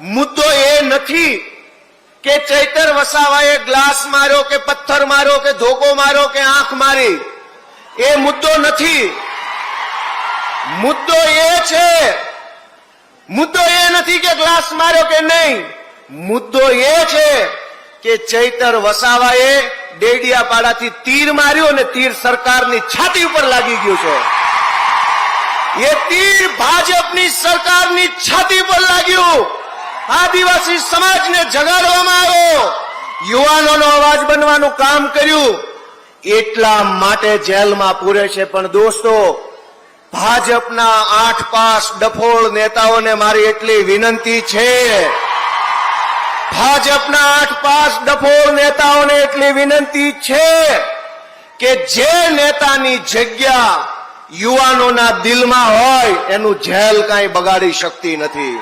મુદ્દો એ નથી કે ચૈતર વસાવાએ ગ્લાસ માર્યો કે પથ્થર માર્યો કે ધોકો માર્યો કે આંખ મારી. એ મુદ્દો નથી. મુદ્દો એ છે. મુદ્દો એ નથી કે ગ્લાસ માર્યો કે નહીં. મુદ્દો એ છે કે ચૈતર વસાવાએ ડેડિયાપાડાથી તીર માર્યો અને તીર સરકારની છાતી ઉપર લાગી ગયું છે. એ તીર ભાજપની સરકારની છાતી પર લાગ્યું. આદિવાસી સમાજને જગાડવામાં આવ્યો. યુવાનોનો અવાજ બનવાનું કામ કર્યું. એટલા માટે જેલમાં પૂરે છે. પણ દોસ્તો, ભાજપના આઠ પાસ ડફોળ નેતાઓને મારી એટલી વિનંતી છે. ભાજપના આઠ પાસ ડફોળ નેતાઓને એટલી વિનંતી છે કે જે નેતાની જગ્યા યુવાનોના દિલમાં હોય, એનું જેલ કાંઈ બગાડી શકતી નથી.